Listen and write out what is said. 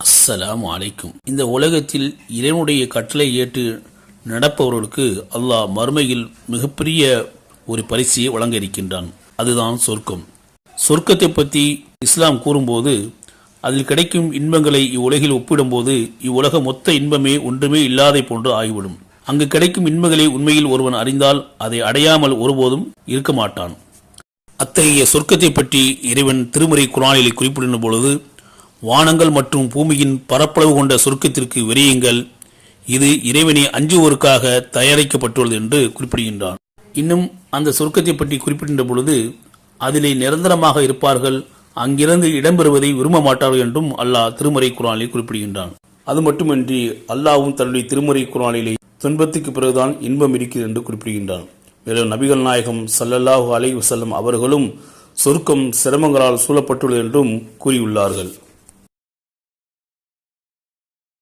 அஸ்ஸலாமு அலைக்கும். இந்த உலகத்தில் இறைவனுடைய கட்டளை ஏற்று நடப்பவர்களுக்கு அல்லாஹ் மறுமையில் மிகப்பெரிய ஒரு பரிசையை வழங்க இருக்கின்றான் அதுதான் சொர்க்கம். சொர்க்கத்தை பற்றி இஸ்லாம் கூறும்போது அதில் கிடைக்கும் இன்பங்களை இவ்வுலகில் ஒப்பிடும்போது இவ்வுலக மொத்த இன்பமே ஒன்றுமே இல்லாதை போன்று ஆகிவிடும். அங்கு கிடைக்கும் இன்பங்களை உண்மையில் ஒருவன் அறிந்தால் அதை அடையாமல் ஒருபோதும் இருக்க மாட்டான். அத்தகைய சொர்க்கத்தை பற்றி இறைவன் திருமறை குரானிலே குறிப்பிடும் பொழுது வானங்கள் மற்றும் பூமியின் பரப்பளவு கொண்ட சொர்க்கத்திற்கு விரையுங்கள் இது இறைவனை அஞ்சுவோருக்காக தயாரிக்கப்பட்டுள்ளது என்று குறிப்பிடுகின்றான். இன்னும் அந்த சொர்க்கத்தை பற்றி குறிப்பிடுகின்ற பொழுது அதிலே நிரந்தரமாக இருப்பார்கள் அங்கிருந்து இடம்பெறுவதை விரும்ப மாட்டார்கள் என்றும் அல்லாஹ் திருமறை குரானில் குறிப்பிடுகின்றான். அது மட்டுமின்றி அல்லாவும் தன்னுடைய திருமறை குரானிலே துன்பத்துக்கு பிறகுதான் இன்பம் இருக்கிறது என்று குறிப்பிடுகின்றான். மேலும் நபிகள் நாயகம் சல்லல்லாஹு அலை வஸல்லம் அவர்களும் சொர்க்கம் சிரமங்களால் சூழப்பட்டுள்ளது என்றும் கூறியுள்ளார்கள்.